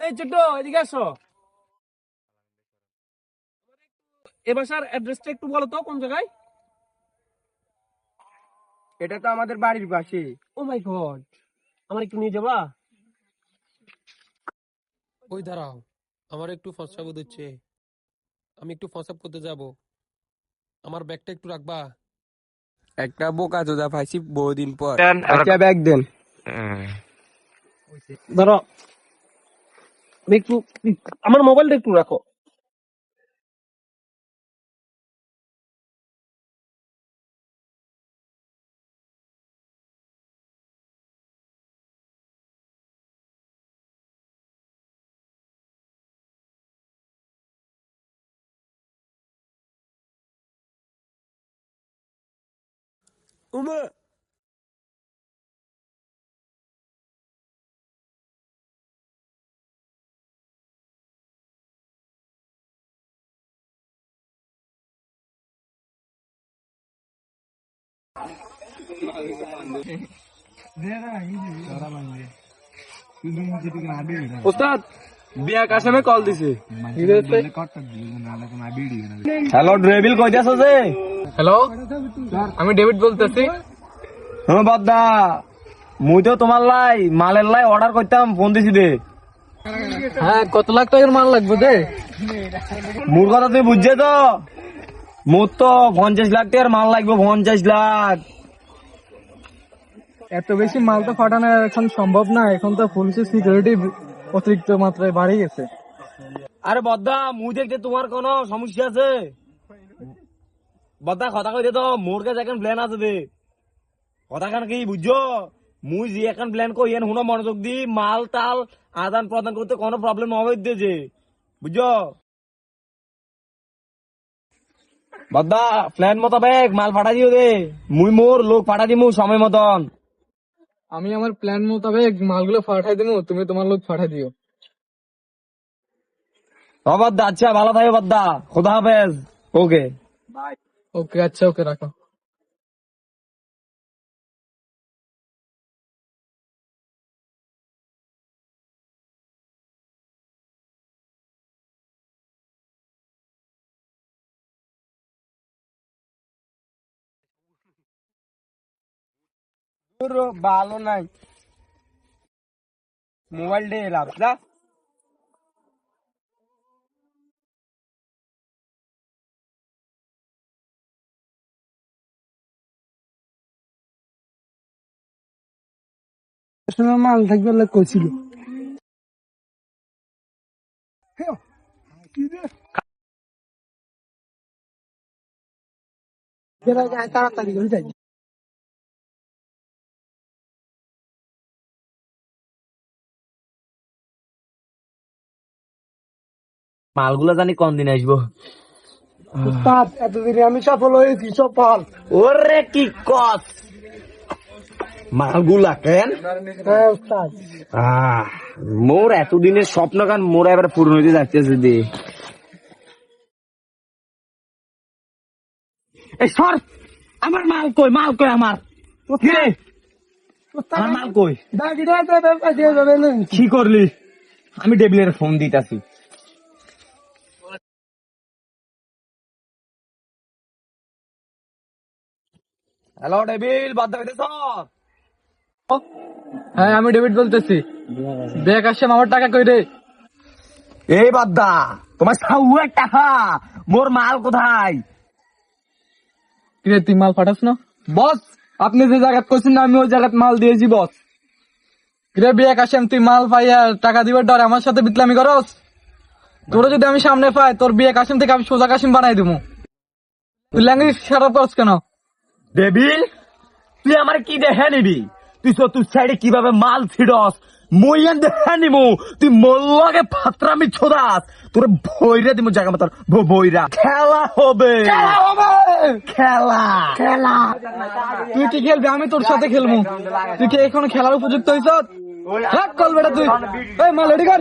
এই ছোট এদিকে আসো। এ বাসার অ্যাড্রেসটা একটু বলো তো কোন জায়গায়? এটা তো আমাদের বাড়ির পাশে। ও মাই গড আমার একটু নিয়ে যাবা? ওই দাঁড়াও আমার একটু ফসা বোধ হচ্ছে আমি একটু ফসাপ করতে যাব। আমার ব্যাগটা একটু রাখবা? একটা বোকা চোদা পাইছি বহুদিন পর। আচ্ছা ব্যাগ দেন। ধরো একটু আমার মোবাইলটা একটু রাখো। উমা! ওস্তাদ বিয়া কাশামে কল দিছে? হ্যালো ড্রেভিল কই যে? হ্যালো আমি ডেভিড বলতেছি। হ্যাঁ বাদদা। মুই তো তোমার লাই মালের লাই অর্ডার করতাম ফোন দিছি দে। হ্যাঁ কত লাখ টাকার মাল লাগবে দে? মোর কথা তুমি বুঝছে তো? মোর তো পঞ্চাশ লাখ টাকার মাল লাগবে পঞ্চাশ লাখ। এত বেশি মাল তো ফাটানো এখন সম্ভব না এখন তো পুলিশের সিকিউরিটি অতিরিক্ত মাত্রায় বাড়ে গেছে। আরে বদ্দা মুই দেখতে তোমার কোনো সমস্যা আছে? বদ্দা কথা কইতে তো মোর কাছে এখন প্ল্যান আছে দে। কথা কেন কি বুঝছ? মুই যে এখন প্ল্যান কই এন হুনো মনোযোগ দি মাল তাল আদান প্রদান করতে কোনো প্রবলেম হবে যে। বুঝছ? বদ্দা প্ল্যান মোতাবেক মাল পাঠা দিও দে। মুই মোর লোক পাঠা দিমু সময় মতন। আমি আমার প্ল্যান মোতাবেক মালগুলো পাঠাই দিমু তুমি তোমার লোক পাঠাই দিও। বদ্দা আচ্ছা ভালো থাকো বাদ্দা। খোদা হাফেজ। ওকে। বাই ওকে আচ্ছা ওকে রাখো। ভালো নাই। মোবাইল ডে এলাম যা। মাল থাকবে কইছিল। তাড়াতাড়ি করে যাই। মালগুলো জানি কোন দিন আসব? উস্তাদ এতদিনে আমি সফল হয়েছি সফল। ওরে কি কস? মালগুলা কেন? হ্যাঁ উস্তাদ। আহ, মোর এতদিনের স্বপ্ন গান মোর এবার পূর্ণ হইতে যাচ্ছে দি এই সর আমার মাল কই মাল কই আমার? আমার মাল কই? কি করলি? আমি ডেবিলের ফোন দিতাছি। হ্যালো ডেবিল বাদ দাইতেছ হ্যাঁ আমি ডেভিড বলতেছি। দেখ আসেম আমার টাকা কই রে? এই বাদ্দা তোমার সাউয়ের টাকা মোর মাল কোথায়? কিরে তুই মাল পাঠাস না? বস আপনি যে জায়গাত করছেন না আমি ওই জায়গাত মাল দিয়েছি বস। কিরে বিয়ে কাশেম তুই মাল পাইয়া টাকা দিবার ডর আমার সাথে বিতলামি করস? তোরা যদি আমি সামনে পাই তোর বিয়ে কাশিম থেকে আমি সোজা কাশিম বানাই দেবো তুই ল্যাঙ্গুয়েজ খারাপ করস কেন? ডেবিল তুই আমার কি দেখে নিবি? তুই চতুর সাইডে কীভাবে মাল ছিড়স? মইয়ান দেখে নিমু। তুই মোল্লকে ফাত্রামি ছোদাস। তোর ভৈরা দিমু জায়গা মতন। বইরা খেলা হবে। খেলা খেলা। তুই কি খেলবি? আমি তোর সাথে খেলব। তুই কি এখন খেলার উপযুক্ত হইছ? কল বেটা তুই। এই মাল রেডি কর।